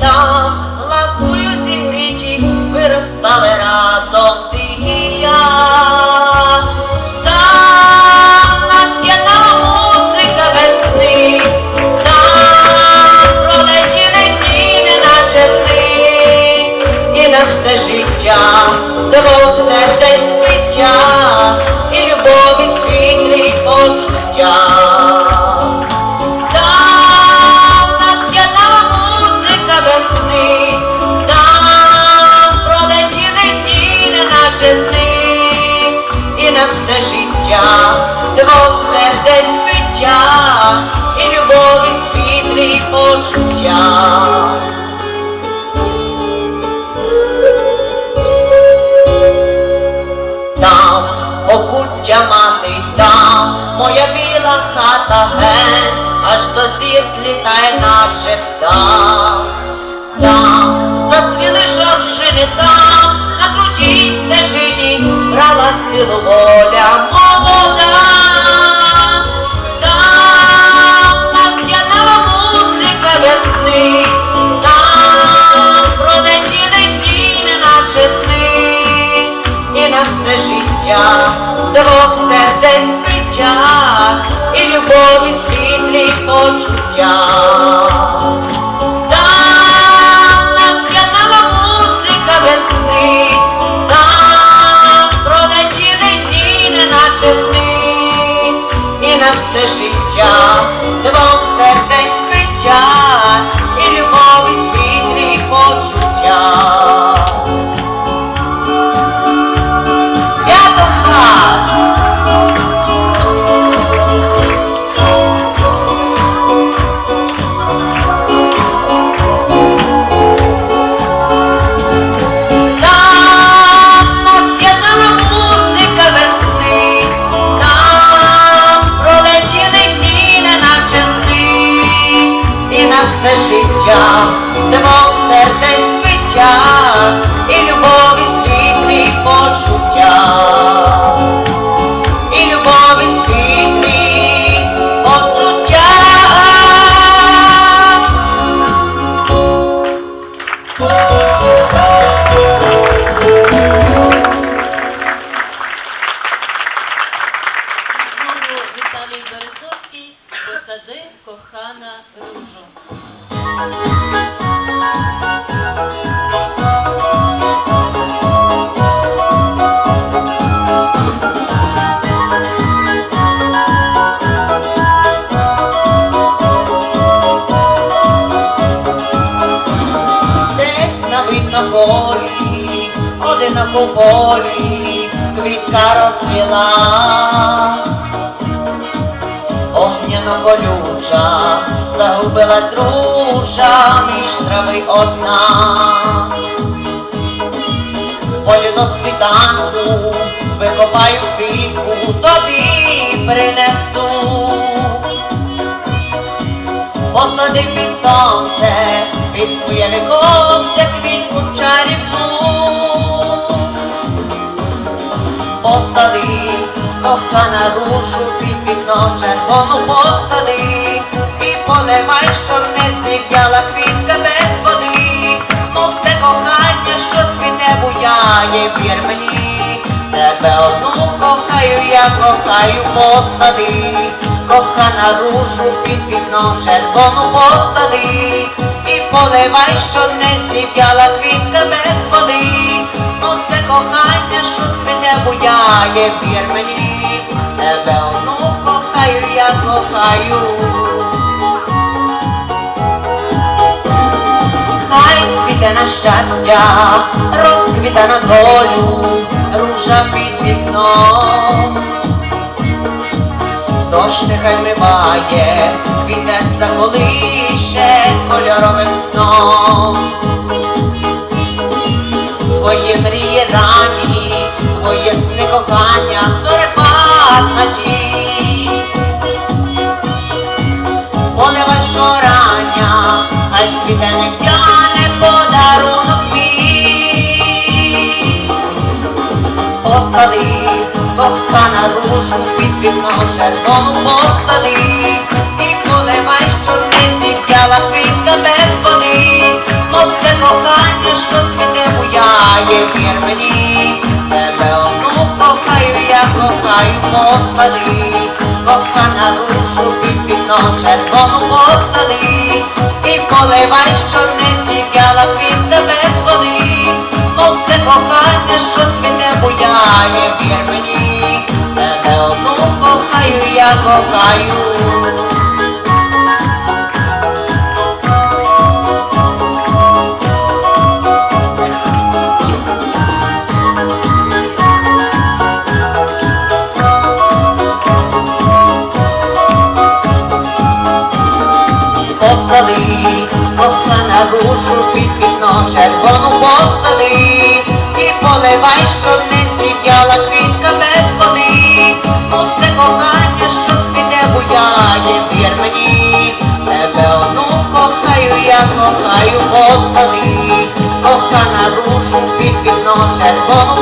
long. Життя, двох сердень життя, і любові світлі почуття. Там покуття мати, там моя біла хата ген, аж до зір злітає наше птах. Там зацвіли жоржини, там на полі, одиноко полі, квітка розцвіла. Огняно колюча, загубила дружа, між трави одна. Полю до світанку, викопаю квітку, тобі принесу. Посади під сонце, під своє віконце квітку чарівну. Посади, кохана рушу, під вікно червону посади, і поливай, щоб не зів'яла квітка без води. Бо все кохання, що цвіте буяє, вір мені, тебе одну кохаю, я кохаю посади, кохана рушу під вікно червону посади, і поливай, що не зів'яла квітка без води, бо все кохання, що цвіте буяє, вір мені, тебе одну кохаю, я кохаю. Хай цвіте на щастя, розквіта на долю, ружа під вікном. Дощ нехай миває, квіте заколише твої мрії рані, твоє сни кохання перепадначі. Поливач корання, хай світе не тяне подарунок мій. Постали, кохана рушу під вікном червону постали. και διερμηνή με λεωνού κοφάει διακοφάει κοφαλή κοφάνα ρούσου πιπινός ερχόνου κοφαλή η κολεβάει σωνέτη κι άλλα πίντε με φωνή τότε κοφάνε σωτμινέ βουλιά και διερμηνή με λεωνού κοφάει διακοφάει oh.